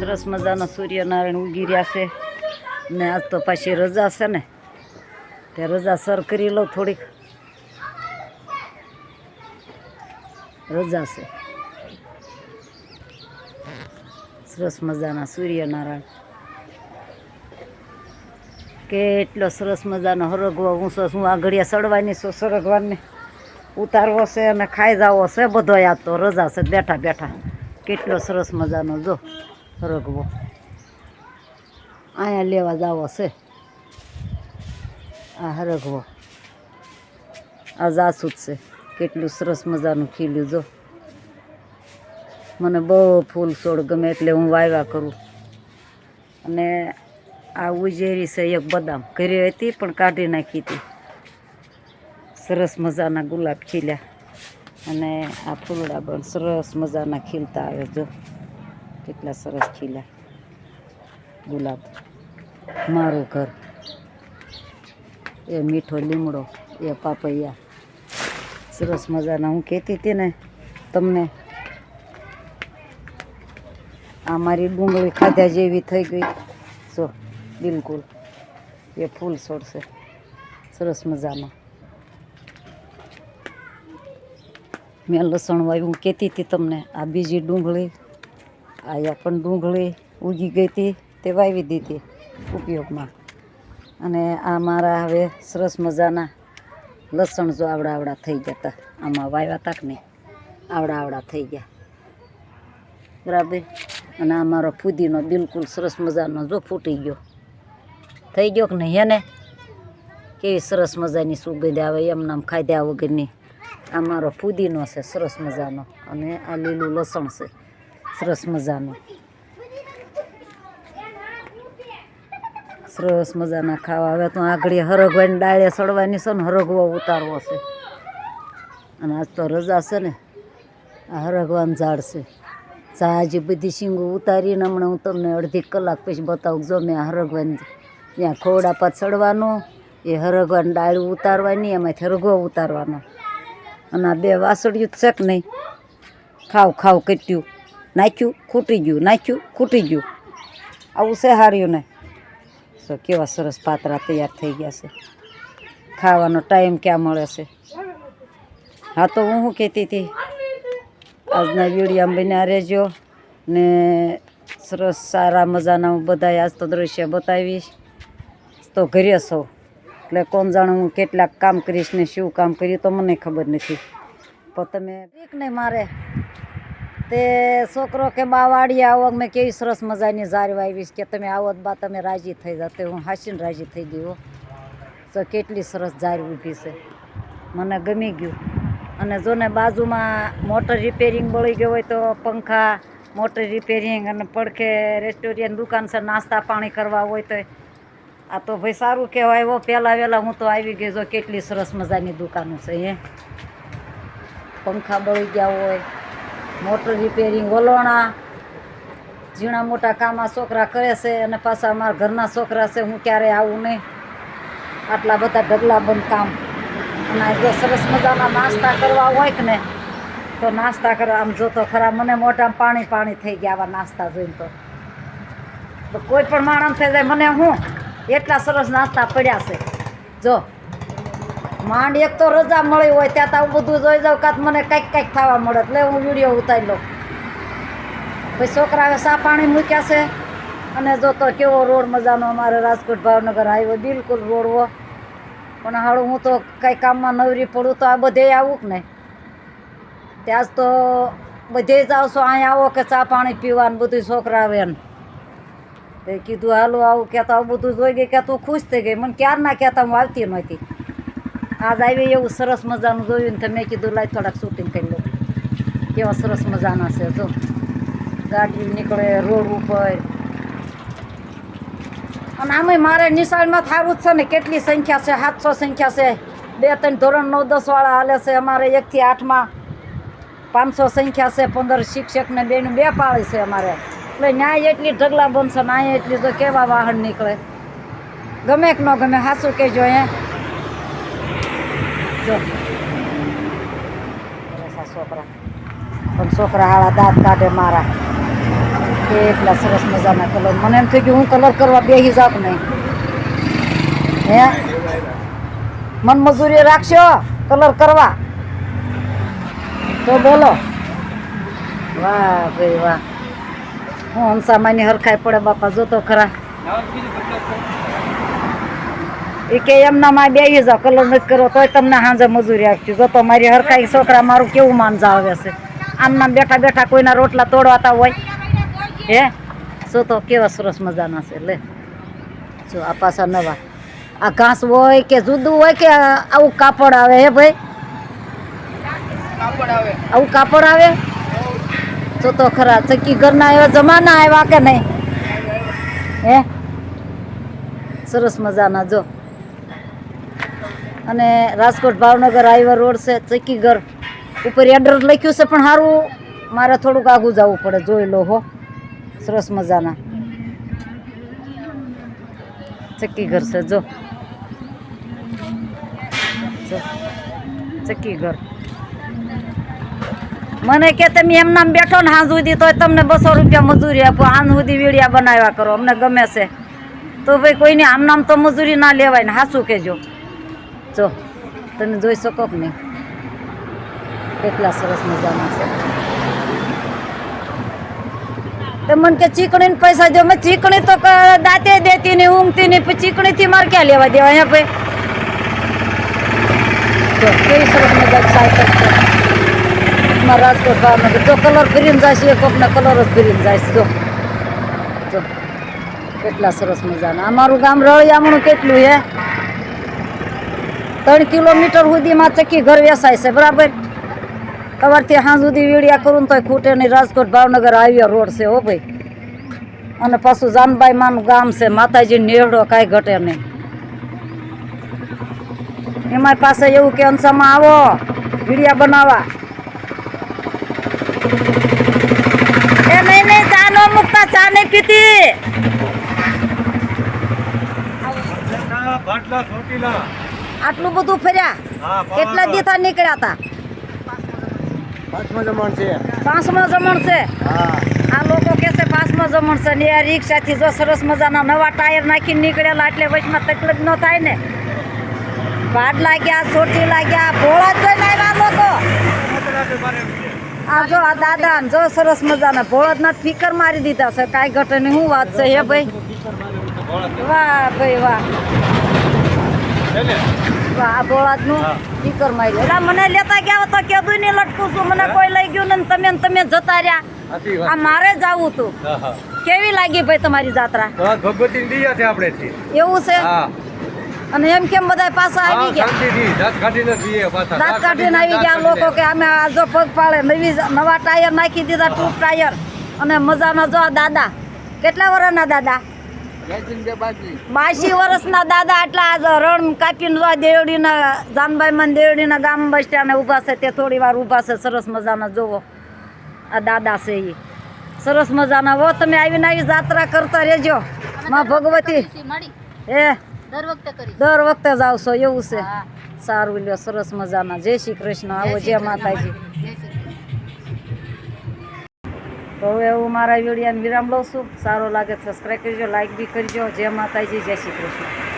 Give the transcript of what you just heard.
મજાના સૂર્યનારાયણ ઉગી રહ્યા છે. ને આજ તો પાછી રજા છે ને. તે રજા સર કરી લઉં થોડીક. રજા છે. સરસ મજાના સૂર્યનારાયણ. કેટલો સરસ મજાનો હરગવો ઊંચો શું આઘડિયા સડવાની છો સરગવાને ઉતારવો છે અને ખાઈ જાવો છે બધો યાદ તો રજા છે બેઠા બેઠા. કેટલો સરસ મજાનો જો. હરગવો અહીંયા લેવા જાવો છે. આ હરગવો આ જાસૂદ છે. કેટલું સરસ મજાનું ખીલ્યું જો. મને બહુ ફૂલ છોડ ગમે એટલે હું વાવ્યા કરું. અને આ ઉજેરી છે એક બદામ. ઘરે હતી પણ કાઢી નાખી હતી. સરસ મજાના ગુલાબ ખીલ્યા. અને આ ફૂલડા પણ સરસ મજાના ખીલતા આવે જો. કેટલા સરસ ખીલા. ગુલાબ. મારું ઘર. એ મીઠો લીમડો, એ પાપૈયા. સરસ મજાના. હું કહેતી હતી ને તમને, આ મારી ડુંગળી ખાધા જેવી થઈ ગઈ. જો, બિલકુલ. એ ફૂલ છોડશે. સરસ મજામાં. મેં લસણ વાવ્યું. કહેતી હતી તમને, આ બીજી ડુંગળી આ પણ ડુંગળી ઉગી ગઈ હતી તે વાવી દીધી ઉપયોગમાં. અને આ મારા હવે સરસ મજાના લસણ જો આવડા આવડા થઈ ગયા હતા. આમાં વાવ્યા હતા કે નહીં. આવડા આવડા થઈ ગયા. બરાબર? અને આ મારો ફુદીનો બિલકુલ સરસ મજાનો જો ફૂટી ગયો. થઈ ગયો કે નહીં હેને? કેવી સરસ મજાની સુગંધ આવે એમને નામ ખાધ્યા વગરની. આ મારો ફુદીનો છે, સરસ મજાનો. અને આ લીલું લસણ છે. સરસ મજાનું. સરસ મજાના ખાવા. હવે તો આગળ હરગવાની ડાળે સડવાની છે ને હરગવો ઉતારવો છે. અને આજ તો રજા છે ને. આ હરગવાનું ઝાડ છે. સાજી બધી શીંગો ઉતારીને હમણાં હું તમને અડધી કલાક પછી બતાવું જો મેં હરગવાની ત્યાં ખોડા પાત ચડવાનું, એ હરગવાની ડાળી ઉતારવાની, એમાંથી હરગવો ઉતારવાનો. અને આ બે વાસળિયું છે કે નહીં? ખાવ ખાવ, કટ્યું. નાખ્યું, ખૂટી ગયું, નાખ્યું, ખૂટી ગયું. આવું છે હાર્યું ને. તો કેવા સરસ પાતરા તૈયાર થઈ ગયા છે. ખાવાનો ટાઈમ ક્યાં મળે છે? હા, તો હું શું કહેતી હતી? આજના વીડિયો બન્યા રહેજો ને સરસ સારા મજાના હું બધા આજ તો દ્રશ્ય બતાવીશ. તો ઘરે સૌ એટલે કોણ જાણે હું કેટલાક કામ કરીશ ને શું કામ કર્યું તો મને ખબર નથી. પણ તમે એક નહીં મારે. તે છોકરો કે બા વાડીએ આવો મેં કેવી સરસ મજાની ઝાર વાવીશ કે તમે આવો બા, તમે રાજી થઈ જાવ તે હું હાસીને રાજી થઈ હો. તો કેટલી સરસ ઝાર ઊભી છે. મને ગમી ગયું. અને જો ને બાજુમાં મોટર રિપેરિંગ બળી ગયો હોય તો પંખા, મોટર રિપેરિંગ અને પડખે રેસ્ટોરન્ટ દુકાન છે, નાસ્તા પાણી કરવા હોય તો આ તો ભાઈ સારું કહેવાય હો. પહેલાં વહેલાં હું તો આવી ગઈ જો, કેટલી સરસ મજાની દુકાનો છે એ પંખા બળી ગયા હોય. મોટર રિપેરિંગ વલોણા, ઝીણા મોટા કામમાં છોકરા કરે છે અને પાછા અમારા ઘરના છોકરા છે, હું ક્યારેય આવું નહીં. આટલા બધા ઢગલા બંધ કામ. અને જો સરસ મજાના નાસ્તા કરવા હોય કે ને તો નાસ્તા કરવા, આમ જોતો ખરા મને મોટામાં પાણી પાણી થઈ ગયા આવા નાસ્તા જોઈને તો. તો કોઈ પણ માણસ થઈ જાય, મને હું? એટલા સરસ નાસ્તા પડ્યા છે. જો માંડ એક તો રજા મળી હોય, ત્યાં તો આવું બધું જોઈ જાઉં કાં તો મને કંઈક કંઈક થવા મળે, એટલે હું વીડિયો ઉતારી લઉં. પછી છોકરાએ સા પાણી મૂક્યા છે, અને જો તો કેવો રોડ મજાનો અમારે રાજકોટ ભાવનગર હાઈવે બિલકુલ રોડવો પણ હાળું હું તો કંઈ કામમાં નવરી પડું તો આ બધે આવું કે નહીં? ત્યાં જ તો બધે જ આવશો અહીંયા આવો કે ચા પાણી પીવાનું બધું છોકરા આવે તે કીધું, હાલો, આવું કહેતા આવું બધું જોઈ ગઈ કે તું ખુશ થઈ ગઈ. મને ક્યારના કહેતા, હું આવતી નહોતી. આજ આવી એવું સરસ મજાનું જોયું ને તો મેં કીધું લાઈ થોડાક શૂટિંગ કરી લઉં કેવા સરસ મજાના છે જો ગાડી નીકળે રોડ ઉપર અને આમાં મારે નિશાળમાં થારું જ છે ને કેટલી સંખ્યા છે સાતસો સંખ્યા છે બે ત્રણ ધોરણ નવ દસવાળા હાલે છે અમારે એકથી આઠમાં પાંચસો સંખ્યા છે પંદર શિક્ષકને બેનું બે પાળે છે અમારે એટલે ન્યાય એટલી ઢગલા બનશે ને અહીંયા એટલી તો કેવા વાહન નીકળે ગમે કે ન ગમે સાસું કહેજો હે જો. છોકરા. પણ છોકરા હાળા દાંત કાઢે મારા. કેટલા સરસ મજાના કલર મને એમ થયું કે હું કલર કરવા બેસી જાત નહીં. હે? મન મજૂરી રાખશો કલર કરવા? તો બોલો. વાહ વાહ. હું હંસામાની હરખાઈ પડે બાપા જોતો ખરા. એ કે એમના માં બે જાવ કલર નથી કરો તોય તમને સાંજે મજૂરી આપશું. જો તો મારી હરખાઈ છોકરા મારું કેવું માનજા આવે છે? આમ નામ બેઠા બેઠા કોઈના રોટલા તોડવાતા હોય. હે? શું તો કેવા સરસ મજાના છે લે. જો આ પાછા નવા. આ ઘાસ હોય કે જુદું હોય કે આવું કાપડ આવે હે ભાઈ? આવું કાપડ આવે? જો તો ખરા ચક્કી ઘરના એવા જમાના આવ્યા કે નહીં? હે? સરસ મજાના જો. અને રાજકોટ ભાવનગર હાઈવે રોડ છે ચક્કી ઘર ઉપર એડ્રેસ લખ્યું છે, પણ સારું મારે થોડુંક આગું જવું પડે, જોઈ લો હો. સરસ મજાના. ચક્કી ઘર છે, જો. જો ચક્કી ઘર મને કે તમે એમ નામ બેઠો ને હાંજ સુધી તો તમને બસો રૂપિયા મજૂરી આપો, હાંજ સુધી વીડિયા બનાવ્યા કરો, અમને ગમે છે. તો ભાઈ કોઈને આમ નામ તો મજૂરી ના લેવાય ને હાસું કહેજો. જો, તમે જોઈ શકો કે નહીં? કેટલા સરસ મજાના છે. તો મને કે ચીકણી પૈસા દો. મેં ચીકણી તો દાંતે દેતી ને ઊંઘતી ને પછી ચીકણીથી મારે ક્યાં લેવા દેવા? હે ભાઈ? જો, કેવી સરસ મજા સાયકલ છે. એમાં રાજકોટ ભાવનગર જો, કલર ફરીને જાય છે. કોકને કલર જ ફરીને જાય છે. જો. જો, કેટલા સરસ મજાના. અમારું ગામ રળિયામણું કેટલું હે ત્રણ કિલોમીટર સુધીમાં ચક્કી ઘર વેસાય છે, બરાબર? સવારથી સાંજ સુધી વીડિયા કરું તોય ખૂટે નહીં. રાજકોટ ભાવનગર હાઈવે રોડ છે હો ભાઈ. અને પાછું જાનબાઈ માનું ગામ છે માતાજી નેહડો કાંઈ ઘટે નહીં. એમાં પાસે એવું કે અંશામાં આવો, વીડિયા બનાવવા. એ નહીં નહીં, ચા નો મૂકતા, ચા નહીં પીતી. આટલું બધું ફર્યા. કેટલા દીથા નીકળ્યા હતા પાંચમા જમણ છે. પાંચમો જમણ છે? આ લોકો કે છે પાંચમો જમણ છે. ને આ રિક્ષાથી જો સરસ મજાના નવા ટાયર નાખીને નીકળેલા એટલે વચમાં તકલીફ ન થાય ને. ભાડ લાગ્યા ચોટી લાગ્યા ભોળા જ જોઈને આવ્યા લોકો. આ જો આ દાદા જો સરસ મજાના ભોળાના ફિકર મારી દીધા છે. કાંઈ ઘટે નહીં. શું વાત છે હે ભાઈ? વાહ ભાઈ વાહ. આ. ફિકર એટલે મને લેતા ગયા તો કીધું નહીં લટકું છું. મને કોઈ લઈ ગયું ને તમે તમે જતા રહ્યા. આ મારે જવું હતું. કેવી લાગી ભાઈ તમારી જાત્રા? ભગવતી દિયા છે આપણે એવું છે? અને એમ કેમ બધા પાછા આવી ગયા? દાંત કાઢીને આવી ગયા લોકો કે અમે આ જો પગ પાડે નવી નવા ટાયર નાખી દીધા ટૂંક ટાયર. અને મજાના જો દાદા. કેટલા વર્ષના દાદા? બાસી વર્ષના દાદા આટલા આજ રણ કાપીને જો જાનભાઈ દેવડીના જાનબાઈમાં દેવડીના ગામ બસ સ્ટેન્ડ ઊભા છે તે થોડી વાર ઊભા છે સરસ મજાના જોવો. આ દાદા છે એ સરસ મજાના. હો તમે આવીને આવી જાત્રા કરતા રહેજો. માં ભગવતી. એ દર વખતે જ આવશો એવું છે. સારું લ્યો સરસ મજાના. જય શ્રી કૃષ્ણ. આવો જય માતાજી. તો હવે હું મારા વિડીયાને વિરામ લઉં છું. સારો લાગે સબસ્ક્રાઈબ કરજો લાઇક બી કરજો. જય માતાજી, જય શ્રી કૃષ્ણ.